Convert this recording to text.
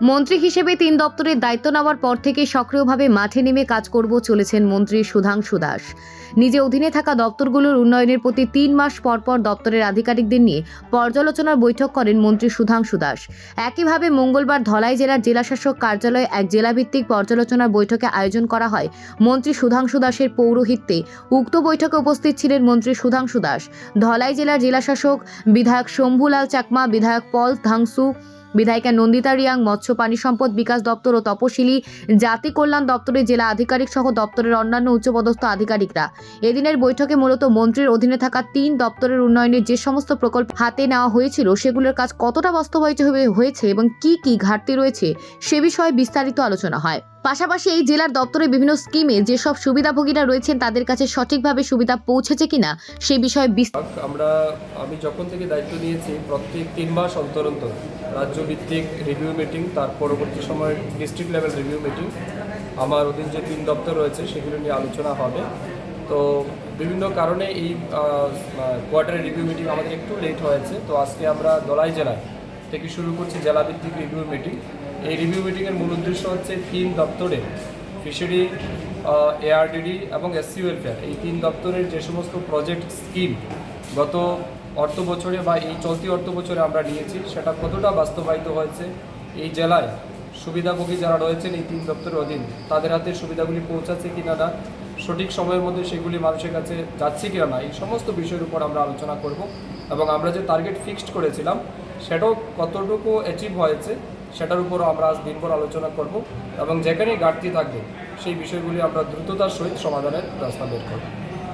মন্ত্রী হিসেবে তিন দপ্তরের দায়িত্ব নেওয়ার পর থেকে সক্রিয়ভাবে মাঠে নেমে কাজ করব চলেছেন মন্ত্রী সুধাংশু দাস। নিজে অধীনে থাকা দপ্তরগুলোর উন্নয়নের প্রতি তিন মাস পর পর দপ্তরের আধিকারিকদের নিয়ে পর্যালোচনার বৈঠক করেন মন্ত্রী সুধাংশু দাস। একইভাবে মঙ্গলবার ধলাই জেলার জেলাশাসক কার্যালয়ে এক জেলাভিত্তিক পর্যালোচনার বৈঠকে আয়োজন করা হয়। মন্ত্রী সুধাংশু দাসের পৌরোহিত্যে উক্ত বৈঠকে উপস্থিত ছিলেন মন্ত্রী সুধাংশু দাস। ধলাই জেলার জেলাশাসক বিধায়ক শম্ভুলাল চাকমা, বিধায়ক পল ধাংসু বিধায়িকা নন্দিতা রিয়াং, মৎস্য, পানি সম্পদ বিকাশ দপ্তর ও তপশিলি জাতি কল্যাণ দপ্তরের জেলা আধিকারিক সহ দপ্তরের অন্যান্য উচ্চপদস্থ আধিকারিকরা। এদিনের বৈঠকে মূলত মন্ত্রীর অধীনে থাকা তিন দপ্তরের উন্নয়নের যে সমস্ত প্রকল্প হাতে নেওয়া হয়েছিল, সেগুলোর কাজ কতটা বাস্তবায়িত হয়ে- হয়েছে এবং কি কি ঘাটতি রয়েছে, সে বিষয়ে বিস্তারিত আলোচনা হয়। পাশাপাশি এই জেলার দপ্তরে বিভিন্ন স্কিমে যেসব সুবিধাভোগীরা রয়েছেন, তাদের কাছে সঠিকভাবে সুবিধা পৌঁছেছে কিনা সে বিষয়ে আমরা, আমি যখন থেকে দায়িত্ব নিয়েছি, প্রত্যেক তিন মাস অন্তর অন্তর রাজ্য ভিত্তিক রিভিউ মিটিং তার পরবর্তী সময় ডিস্ট্রিক্ট লেভেল রিভিউ মিটিং আমার অধীন যে তিন দপ্তর রয়েছে, সেগুলো নিয়ে আলোচনা হবে। তো বিভিন্ন কারণে এই কোয়ার্টারের রিভিউ মিটিং আমাদের একটু লেট হয়েছে। তো আজকে আমরা দলাই জেলায় থেকে শুরু করছি জেলাভিত্তিক রিভিউ মিটিং এই রিভিউ মিটিংয়ের মূল উদ্দেশ্য হচ্ছে তিন দপ্তরে ফিশারি এআরডিডি এবং এস এসসি ওয়েলফেয়ার এই তিন দপ্তরের যে সমস্ত প্রজেক্ট স্কিম গত অর্থ বছরে বা এই চলতি অর্থ বছরে আমরা নিয়েছি, সেটা কতটা বাস্তবায়িত হয়েছে, এই জেলায় সুবিধাভোগী যারা রয়েছেন এই তিন দপ্তরের অধীন, তাদের হাতে সুবিধাগুলি পৌঁছাচ্ছে কিনা না, সঠিক সময়ের মধ্যে সেগুলি মানুষের কাছে যাচ্ছে কিনা না, এই সমস্ত বিষয়ের উপর আমরা আলোচনা করব এবং আমরা যে টার্গেট ফিক্সড করেছিলাম, সেটাও কতটুকু অ্যাচিভ হয়েছে সেটার উপরও আমরা আজ দিনভর আলোচনা করব এবং যেখানেই ঘাটতি থাকবে, সেই বিষয়গুলি আমরা দ্রুততার সহিত সমাধানের রাস্তা বের করব।